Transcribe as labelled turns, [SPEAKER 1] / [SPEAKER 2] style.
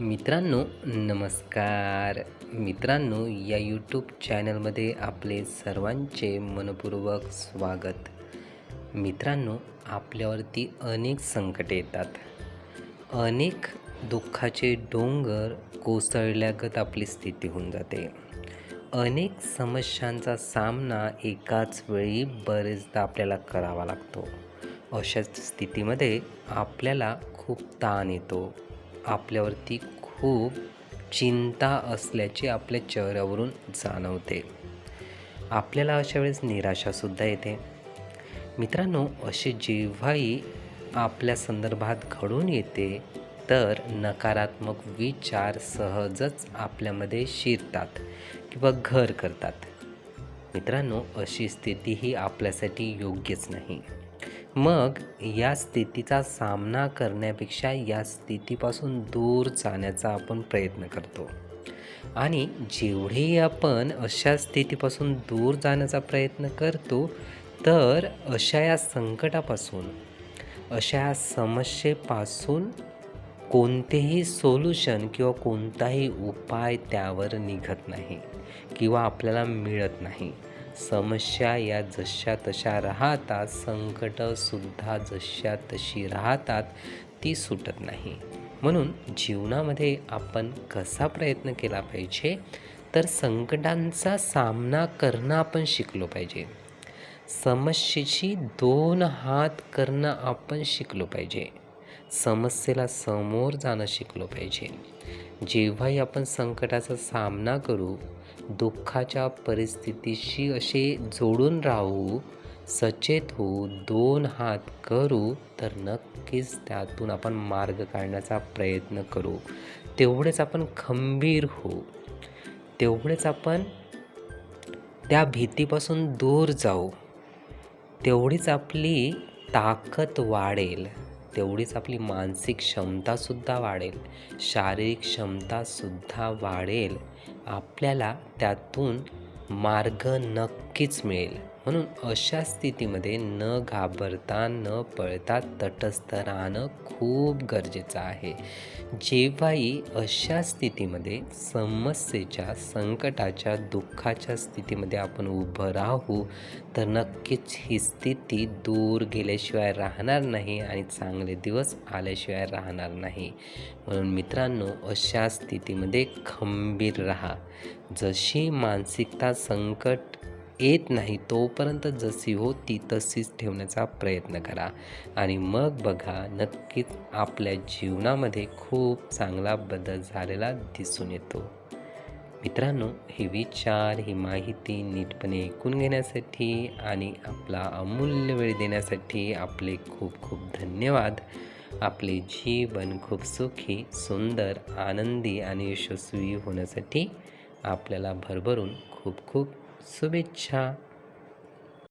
[SPEAKER 1] मित्रांनो नमस्कार. मित्रांनो या यूट्यूब चॅनलमध्ये आपले सर्वांचे मनपूर्वक स्वागत. मित्रांनो आपल्यावरती अनेक संकटे येतात. अनेक दुःखाचे डोंगर कोसळल्यागत आपली स्थिती होऊन जाते. अनेक समस्यांचा सामना एकाच वेळी बरेचदा आपल्याला करावा लागतो. अशाच स्थितीमध्ये आपल्याला खूप ताण येतो. आपल्यावरती खूप चिंता असल्याची आपल्या चेहऱ्यावरून जाणवते. आपल्याला अशा वेळेस निराशासुद्धा येते. मित्रांनो असे जेव्हाही आपल्या संदर्भात घडून येते तर नकारात्मक विचार सहजच आपल्यामध्ये शिरतात किंवा घर करतात. मित्रांनो अशी स्थिती ही आपल्यासाठी योग्यच नाही. मग या स्थितीचा सामना करण्यापेक्षा या स्थितीपासून दूर जाण्याचा आपण प्रयत्न करतो. आणि जेवढेही आपण अशा स्थितीपासून दूर जाण्याचा प्रयत्न करतो तर अशा या संकटापासून अशा या समस्येपासून कोणतेही सोल्युशन किंवा कोणताही उपाय त्यावर निघत नाही किंवा आपल्याला मिळत नाही. समस्या या जशा तशा राहतात संकटंसुद्धा जशा तशी राहतात ती सुटत नाही. म्हणून जीवनामध्ये आपण कसा प्रयत्न केला पाहिजे? तर संकटांचा सामना करणं आपण शिकलो पाहिजे. समस्येशी दोन हात करणं आपण शिकलो पाहिजे. समस्येला समोर जाणं शिकलो पाहिजे. जेव्हाही आपण संकटाचा सामना करू दुःखाच्या परिस्थितीशी असे जोडून राहू सचेत होऊ दोन हात करू तर नक्कीच त्यातून आपण मार्ग काढण्याचा प्रयत्न करू. तेवढेच आपण खंबीर होऊ. तेवढेच आपण त्या भीतीपासून दूर जाऊ. तेवढीच आपली ताकद वाढेल. तेवढीच आपली मानसिक क्षमतासुद्धा वाढेल. शारीरिक क्षमतासुद्धा वाढेल. आपल्याला त्यातून मार्ग नक्कीच मिळेल. म्हणून अशा स्थितीमध्ये न घाबरता न पळता तटस्थ राहणं खूप गरजेचं आहे. जेव्हाही अशा स्थितीमध्ये समस्येच्या संकटाच्या दुःखाच्या स्थितीमध्ये आपण उभं राहू तर नक्कीच ही स्थिती दूर गेल्याशिवाय राहणार नाही आणि चांगले दिवस आल्याशिवाय राहणार नाही. म्हणून मित्रांनो अशा स्थितीमध्ये खंबीर राहा. जशी मानसिकता संकट येत नाही तोपर्यंत जशी होती तशीच ठेवण्याचा प्रयत्न करा. आणि मग बघा नक्कीच आपल्या जीवनामध्ये खूप चांगला बदल झालेला दिसून येतो. मित्रांनो हे विचार ही माहिती नीटपणे ऐकून घेण्यासाठी आणि आपला अमूल्य वेळ देण्यासाठी आपले खूप खूप धन्यवाद. आपले जीवन खूप सुखी सुंदर आनंदी आणि यशस्वी होण्यासाठी आपल्याला भरभरून खूप खूप すべちゃ。